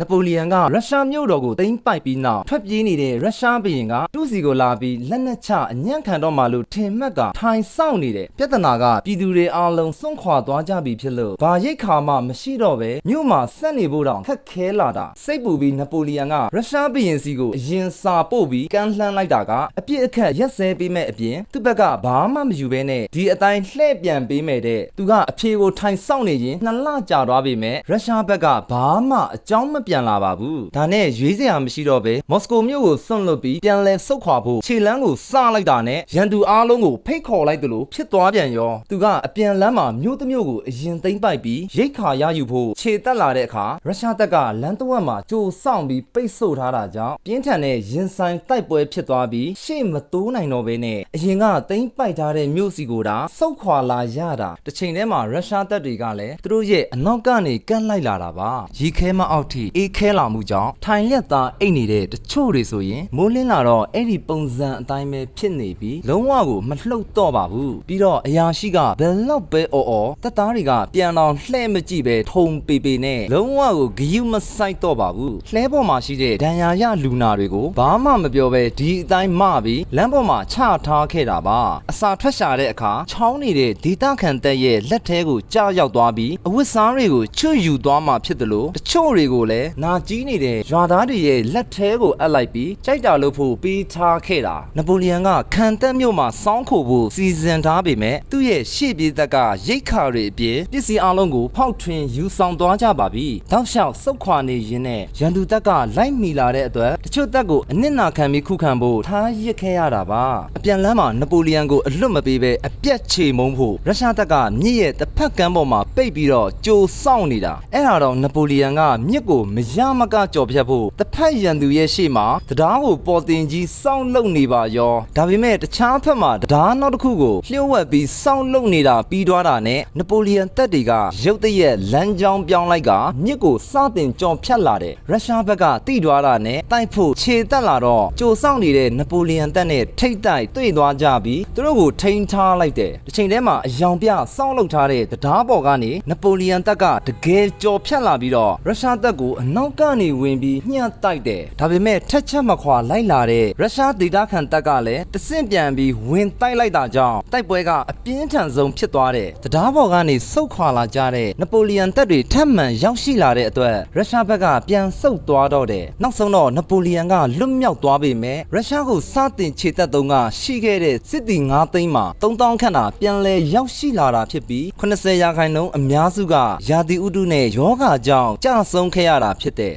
နပိုလီယန်ကရုရှားမြို့တော်ကိုသိမ်းပိုက်ပြီးနောက်ထွက်ပြေးနေတဲ့ရုရှားဘုရင်ကတူးစီကိုလာပြီးလက်နက်ချအညံ့ခံတော့မှလို့ထင်မှတ်ကထိုင်ဆောင်နေတဲ့ပြဿနာကပြည်သူတွေအားလုံးစွန့်ခွာသွားကြပြီဖြစ်လို့ဘာရိတ်ခါမှမရှိတော့ပဲမြို့မှာဆက်နေဖို့တောင်ခက်ခဲလာတာစိတ်ပူပြီးနပိုလီယန်ကရုရှားဘုရင်စီကိုအရင်စာပို့ပြီးကမ်းလှမ်းလိုက်တာကအပြစ်အခက်ရက်စဲပေးမဲ့အပြင်သူ့ဘက်ကဘာမှမယူဘဲနဲ့ဒီအတိုင်းလှည့်ပြန်ပေးမဲ့တဲ့သူကအဖြေကိုထိုင်ဆောင်နေရင်နှစ်လကြာသွားပြီမဲ့ရုရှားဘက်ကဘာမှအကြောင်းမပြန်လာပါဘူးဒါနဲ့ရွေးစရာမရှိတော့ပဲမော်စကိုမြို့ကိုစွန့်လွတ်ပြီးပြန်လဲဆုတ်ခွာဖို့ခြေလမ်းကိုစလိုက်တာနဲ့ရန်သူအားလုံးကိုဖိတ်ခေါ်လိုက်သလိုဖြစ်သွားပြန်ရောသူကအပြန်လမ်းမှာမြို့တစ်မြို့ကိုအရင်သိမ်းပိုက်ပြီးရိတ်ခါရယူဖို့ခြေတက်လာတဲ့အခါရုရှားတပ်ကလမ်းတစ်ဝက်မှာကြိုဆောင်ပြီးပိတ်ဆို့ထားတာကြောင့်ပြင်းထန်တဲ့ရင်ဆိုင်တိုက်ပွဲဖြစ်သွားပြီးရှေ့မတိုးနိုင်တော့ဘဲနဲ့အရင်ကသိမ်းပိုက်ထားတဲ့မြို့စီကိုဒါဆုတ်ခွာလာရတာတစ်ချိန်တည်းမှာရုရှားတပ်တွေကလည်းသူတို့ရဲ့အနောက်ကနေကန့်လိုက်လာတာပါရီခဲမအောက်ထိအေးခဲလာမှုကြောင့်ထိုင်လက်သားအိတ်နေတဲ့တချို့တွေဆိုရင်မိုးလင်းလာတော့အဲ့ဒီပုံစံအတိုင်းပဲဖြစ်နေပြီးလုံးဝကိုမလှုပ်တော့ပါဘူးပြီးတော့အရာရှိကဘယ်လောက်ပဲအော်အော်တပ်သားတွေကပြန်တော့လှဲ့မကြည့်ပဲထုံပေပေနဲ့လုံးဝကိုဂယုမဆိုင်တော့ပါဘူးလှဲပေါ်မှာရှိတဲ့ဒဏ်ရာရလူနာတွေကိုဘာမှမပြောပဲဒီအတိုင်းမပြီးလမ်းပေါ်မှာချထားခဲ့တာပါအစာထွက်ရှာတဲ့အခါချောင်းနေတဲ့ဒေတာခန်တက်ရဲ့လက်ထဲကိုကြားရောက်သွားပြီးအဝတ်စားတွေကိုချွတ်ယူသွားမှဖြစ်တယ်လို့တချို့တွေကိုလည်းနာကြီးနေတဲ့ရွာသားတွေရဲ့လက်ထဲကိုအပ်လိုက်ပြီးကြိုက်တာလို့ဖို့ပေးထားခဲ့တာနပိုလီယန်ကခံတက်မြို့မှာစောင်းခိုဖို့စီစဉ်ထားပေမဲ့သူ့ရဲ့ရှေ့ပြေးသက်ကရိတ်ခါတွေအပြင်ပစ္စည်းအလုံးကိုဖောက်ထွင်းယူဆောင်သွားကြပါပြီတောက်လျှောက်စုတ်ခွာနေရင်းနဲ့ရန်သူတက်ကလိုက်မိလာတဲ့အတွက်တချို့တက်ကိုအနစ်နာခံပြီးခုခံဖို့ထားရစ်ခဲ့ရတာပါအပြန်လမ်းမှာနပိုလီယန်ကိုအလွတ်မပေးပဲအပြက်ချေမုန်းဖို့ရုရှားတက်ကမြစ်ရဲ့တစ်ဖက်ကမ်းပေါ်မှာပိတ်ပြီးတော့ကြိုစောင့်နေတာအဲ့ဒါတော့နပိုလီယန်ကမြစ်ကိုမရမကကြော်ဖြတ်ဖို့တစ်ဖက်ရန်သူရဲ့ရှေ့မှာတရားကိုပေါ်တင်ကြီးစောင့်လုံနေပါရောဒါပေမဲ့တခြားဖက်မှာတရားနောက်တစ်ခုကိုလျှို့ဝှက်ပြီးစောင့်လုံနေတာပြီးသွားတာနဲ့နပိုလီယန်တပ်တွေကရုတ်တရက်လမ်းကြောင်းပြောင်းလိုက်ကမြစ်ကိုစတင်ကြော်ဖြတ်လာတယ်ရုရှားဘက်ကတိသွားတာနဲ့တိုက်ဖို့ခြေတက်လာတော့ကြိုစောင့်နေတဲ့နပိုလီယန်တပ်နဲ့ထိတ်တိုက်တွေ့သွားကြပြီးသူတို့ကိုထိန်းထားလိုက်တယ်တစ်ချိန်တည်းမှာအယောင်ပြစောင့်လုပ်ထားတဲ့တရားပေါ်ကနေနပိုလီယန်တပ်ကတကယ်ကြော်ဖြတ်လာပြီးတော့ရုရှားတပ်ကိုအနောက်ကနေဝင်ပြီးညှပ်တိုက်တယ်ဒါပေမဲ့ထက်ချက်မခွာလိုက်လာတဲ့ရုရှားဒေသခံတပ်ကလည်းတဆင့်ပြန်ပြီးဝင်တိုက်လိုက်တာကြောင့်တိုက်ပွဲကအပြင်းထန်ဆုံးဖြစ်သွားတယ်တရားပေါ်ကနေစုတ်ခွာလာကြတဲ့နပိုလီယန်တပ်တွေထပ်မံရောက်ရှိလာတဲ့အတွက်ရုရှားဘက်ကပြန်ဆုတ်သွားတော့တယ်နောက်ဆုံးတော့နပိုလီယန်ကလွတ်မြောက်သွားပေမဲ့ရုရှားကိုစတင်ခြေတက်တုံးကရှိခဲ့တဲ့စစ်တီ9သိန်းမှာ3000ခန့်တာပြန်လဲရောက်ရှိလာတာဖြစ်ပြီး80ရာခိုင်နှုန်းအများစုကယာတီဥတုနဲ့ယောဂါကြောင့်ကြာဆုံးခဲ့ရတာဖြစ်တဲ့